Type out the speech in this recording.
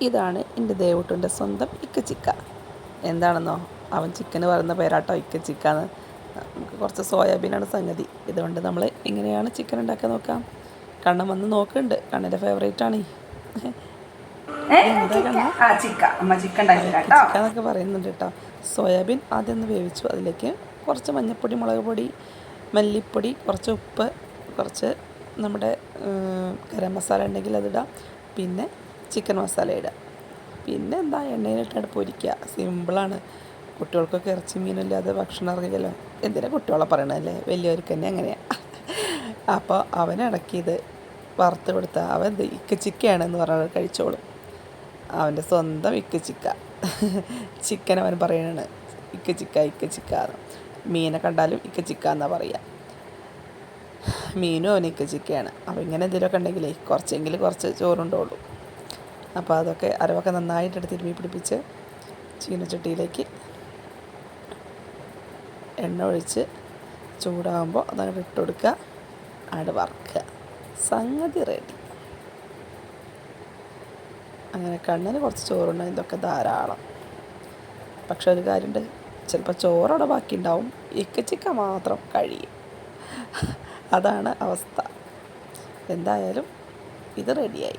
ഇതാണ് എന്റെ ദേവട്ടന്റെ സ്വന്തം ഇക്ക ചിക്ക എന്താണെന്നോ? അവൻ ചിക്കന് പറയുന്ന പേരാട്ടോ ഇക്ക ചിക്കാന്ന് നമുക്ക് കുറച്ച് സോയാബീനാണ് സംഗതി. ഇതുകൊണ്ട് നമ്മൾ എങ്ങനെയാണ് ചിക്കൻ ഉണ്ടാക്കാൻ നോക്കാം? കണ്ണൻ വന്ന് നോക്കുന്നുണ്ട്. കണ്ണന്റെ ഫേവറേറ്റ് ആണ്. ഏ, ചിക്ക. ആ അമ്മ ചിക്കൻ ഉണ്ടാക്കി കേട്ടോ. ചിക്കനൊക്കെ പറയുന്നുണ്ട് കേട്ടോ. സോയാബീൻ ആദ്യം ഒന്ന് വേവിച്ചു. അതിലേക്ക് കുറച്ച് മഞ്ഞൾപ്പൊടി മുളക് പൊടി മല്ലിപ്പൊടി കുറച്ച് ഉപ്പ് കുറച്ച് നമ്മുടെ ഗരം മസാല ഉണ്ടെങ്കിൽ അതിടാം പിന്നെ ചിക്കൻ മസാല ഇടുക. പിന്നെ എന്താ എണ്ണയിലിട്ടാണ് പൊരിക്കുക. സിമ്പിളാണ് കുട്ടികൾക്കൊക്കെ ഇറച്ചി മീനില്ലാതെ ഭക്ഷണം ഇറങ്ങിയല്ലോ എന്തിനാ കുട്ടികളെ പറയണല്ലേ വലിയവർക്ക് തന്നെ അങ്ങനെയാണ് അപ്പോൾ അവനിടയ്ക്കിത് വറുത്ത് കൊടുത്ത അവൻ എന്ത് ഇക്ക ചിക്കയാണെന്ന് പറഞ്ഞാൽ കഴിച്ചോളും. അവന്റെ സ്വന്തം ഇക്ക ചിക്ക. ചിക്കൻ അവൻ പറയണാണ് ഇക്ക ചിക്ക ഇക്ക ചിക്ക എന്ന്. മീനെ കണ്ടാലും ഇക്ക ചിക്ക എന്നാണ് പറയുക മീനും അവന് ഇക്ക ചിക്കയാണ്. അപ്പോൾ ഇങ്ങനെ എന്തെങ്കിലുമൊക്കെ ഉണ്ടെങ്കിലേ കുറച്ചെങ്കിലും കുറച്ച് ചോറുണ്ടോളൂ. അപ്പോൾ അതൊക്കെ അരവൊക്കെ നന്നായിട്ട് തിരുമ്മി പിടിപ്പിച്ച് ചീനച്ചട്ടിയിലേക്ക് എണ്ണ ഒഴിച്ച് ചൂടാകുമ്പോൾ അതങ്ങോട്ട് ഇട്ട് കൊടുക്കുക. അങ്ങോട്ട് വറുക്കുക. സംഗതി റെഡി അങ്ങനെ കണ്ണിന് കുറച്ച് ചോറുണ്ടാകും ഇതൊക്കെ ധാരാളം. പക്ഷെ ഒരു കാര്യമുണ്ട് ചിലപ്പോൾ ചോറവിടെ ബാക്കി ഉണ്ടാവും. ഇക്കച്ചിക്ക മാത്രം കഴിയും. അതാണ് അവസ്ഥ. എന്തായാലും ഇത് റെഡിയായി